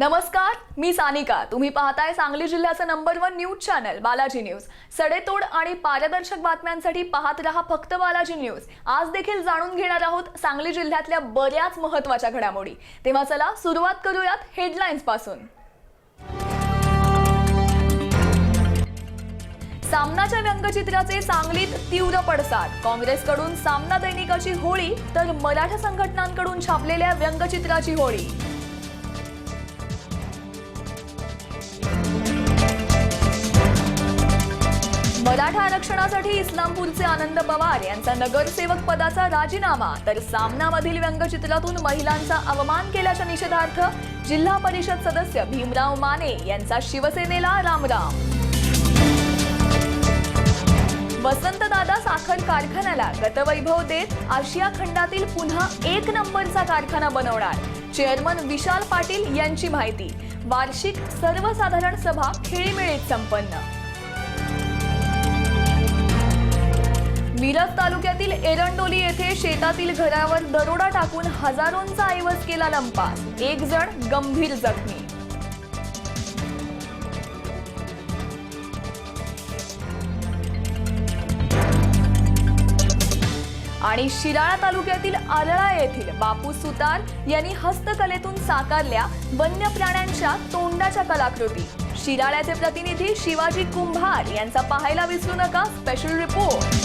नमस्कार मी सानिका. तुम्ही पाहताय सांगली जिल्ह्याचं number one news channel Balaji news सडेतोड आणि पारदर्शक बातम्यांसाठी पाहत रहा फक्त बालाजी न्यूज आज देखील जाणून घेणार आहोत सांगली जिल्ह्यातल्या बऱ्याच महत्त्वाच्या घडामोडी. तेव्हा चला सुरुवात करूयात हेडलाईन्सपासून. सामनाच्या व्यंगचित्राचे सांगलीत तीव्र पडसाद. काँग्रेसकडून सामना दैनिकाची होळी तर मराठा संघटनांकडून छापलेल्या व्यंगचित्राची होळी. मराठा आरक्षणासाठी इस्लामपूरचे आनंद पवार यांचा नगरसेवक पदाचा राजीनामा तर सामनामधील व्यंगचित्रातून महिलांचा अवमान केल्याच्या निषेधार्थ जिल्हा परिषद सदस्य भीमराव माने यांचा शिवसेनेला रामराम. वसंतदादा साखर कारखान्याला गतवैभव देत आशिया खंडातील पुन्हा एक नंबरचा कारखाना बनवणार चेअरमन विशाल पाटील यांची माहिती. वार्षिक सर्वसाधारण सभा खेळीमेळीत संपन्न. मिरज तालुक्यातील एरंडोली येथे शेतातील घरावर दरोडा टाकून हजारोंचा ऐवज केला लंपास एक जण गंभीर जखमी. आणि शिराळा तालुक्यातील आरळा येथील बापू सुतार यांनी हस्तकलेतून साकारल्या वन्य प्राण्यांच्या तोंडाच्या कलाकृती. शिराळ्याचे प्रतिनिधी शिवाजी कुंभार यांचा पाहायला विसरू नका. Special report